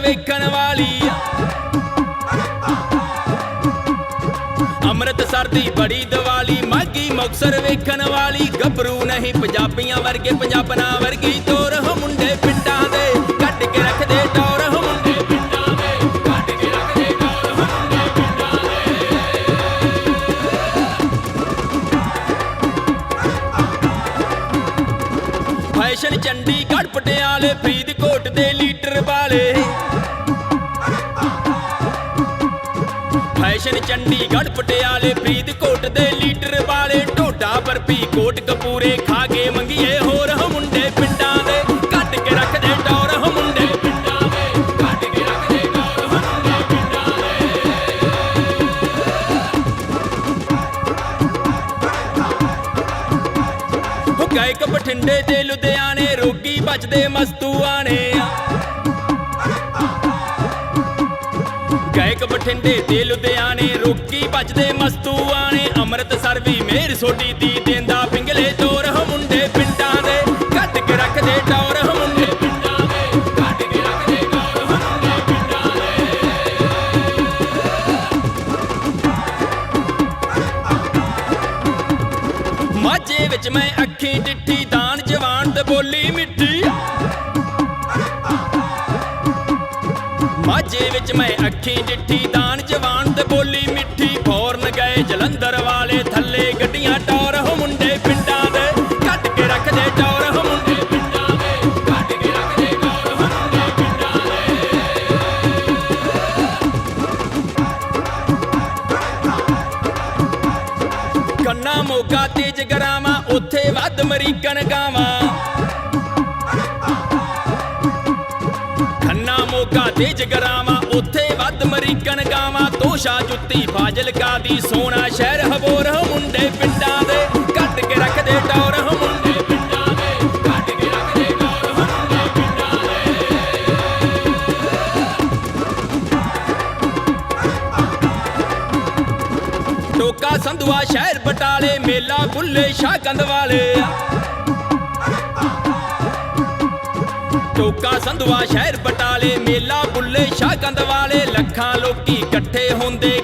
ਵੇਖਣ ਵਾਲੀ ਅੰਮ੍ਰਿਤਸਰ ਦੀ ਬੜੀ ਦੀਵਾਲੀ ਮਾਗੀ ਮੁਕਸਰ ਵੇਖਣ ਵਾਲੀ। ਗੱਭਰੂ ਨਹੀਂ, ਪੰਜਾਬੀਆਂ ਵਰਗੇ, ਪੰਜਾਬਨਾ ਵਰਗੀ। ਤੋਰ ਹੋ ਮੁੰਡੇ ਪਿੰਡਾਂ ਦੇ, ਕੱਢ ਕੇ ਰੱਖਦੇ ਟੌਰ ਹੋ ਮੁੰਡੇ ਪਿੰਡਾਂ ਦੇ, ਕੱਢ ਕੇ ਰੱਖਦੇ ਟੌਰ ਹੋ ਮੁੰਡੇ ਪਿੰਡਾਂ ਦੇ। ਫੈਸ਼ਨ ਚੰਡੀਗੜ੍ਹ, ਪਟਿਆਲੇ, ਫਰੀਦਕੋਟ ਦੇ ਫੈਸ਼ਨ ਚੰਡੀਗੜ੍ਹ ਪਟਿਆਲੇ ਫਰੀਦਕੋਟ ਦੇ ਲੀਟਰ ਵਾਲੇ ਢੋਡਾ ਬਰਫੀ ਕੋਟ ਕਪੂਰੇ ਖਾ ਕੇ ਮੰਗੀਏ ਹੋਰ ਮੁੰਡੇ ਪਿੰਡਾਂ ਦੇ, ਕੱਢ ਕੇ ਰੱਖਦੇ ਟੌਰ ਮੁੰਡੇ ਪਿੰਡਾਂ ਦੇ, ਕੱਢ ਕੇ ਰੱਖਦੇ ਟੌਰ ਮੁੰਡੇ ਪਿੰਡਾਂ ਦੇ। ਹੋ ਬਠਿੰਡੇ ਤੇ ਲੁਧਿਆਣੇ, ਰੋਗੀ ਬਚਦੇ ਮਸਤੂਆਣੇ ਗਾਇਕ ਬਠਿੰਡੇ ਤੇ ਲੁਧਿਆਣੇ ਰੋਗੀ ਬਚਦੇ ਮਸਤੂਆਣੇ, ਅੰਮ੍ਰਿਤਸਰ ਵੀ ਮੇਰ ਸੋਡੀ ਦੀ ਦਿੰਦਾ, ਪਿੰਗਲੇ ਤੋਰ ਹੋ ਮੁੰਡੇ ਪਿੰਡਾਂ ਦੇ ਕੱਢ ਕੇ ਰੱਖਦੇ ਟੌਰ ਹੋ ਮੁੰਡੇ ਪਿੰਡਾਂ ਦੇ ਕੱਢ ਕੇ ਰੱਖਦੇ ਟੌਰ ਹੋ ਮੁੰਡੇ ਪਿੰਡਾਂ ਦੇ। ਮਾਝੇ ਵਿੱਚ ਮੈਂ ਅੱਖੀ ਡਿੱਠੀ ਦਾਨ ਜਵਾਨ ਤੇ ਬੋਲੀ ਮਿੱਠੀ। ਮਾਝੇ ਵਿੱਚ ਮੈਂ ਅੱਖੀ ਡਿੱਠੀ ਦਾਨ ਜਵਾਨ ਤੇ ਬੋਲੀ ਮਿੱਠੀ ਫੌਰਨ ਗਏ ਜਲੰਧਰ ਵਾਲੇ ਥੱਲੇ ਗੱਡੀਆਂ ਟੌਰ ਹੋ ਮੁੰਡੇ ਪਿੰਡਾਂ ਦੇ ਕੱਢ ਕੇ ਰੱਖਦੇ ਟੌਰ ਹੋ ਮੁੰਡੇ ਪਿੰਡਾਂ ਦੇ ਕੱਢ ਕੇ ਰੱਖਦੇ ਟੌਰ ਹੋ ਮੁੰਡੇ ਪਿੰਡਾਂ ਦੇ। ਕੰਨਾ ਮੋਗਾ ਤੇ ਜਗਰਾਵਾਂ ਉੱਥੇ ਵੱਧ ਅਮਰੀਕਨ ਗਾਵਾਂ। ਮੋਗਾ ਤੇ ਜਗਰਾਵਾਂ, ਉੱਥੇ ਵੱਧ ਅਮਰੀਕਨ ਗਾਵਾਂ, ਤੋਸ਼ਾ ਜੁੱਤੀ ਫਾਜ਼ਿਲਕਾ ਦੀ ਸੋਨਾ ਸ਼ਹਿਰ, ਹਬੋਰ ਮੁੰਡੇ ਪਿੰਡਾਂ ਦੇ ਕੱਢ ਕੇ ਰੱਖਦੇ ਟੌਰ, ਮੁੰਡੇ ਟੋਕਾ ਸੰਧਵਾ ਸ਼ਹਿਰ ਬਟਾਲੇ, ਮੇਲਾ ਬੁੱਲੇ ਸ਼ਾਹ ਕੰਦ ਵਾਲੇ। ਟੋਕਾ ਸੰਧਵਾ ਸ਼ਹਿਰ ਬਟਾਲੇ ਮੇਲਾ ਸ਼ਾਹ ਕੰਦ ਵਾਲੇ ਲੱਖਾਂ ਲੋਕੀ ਇਕੱਠੇ ਹੁੰਦੇ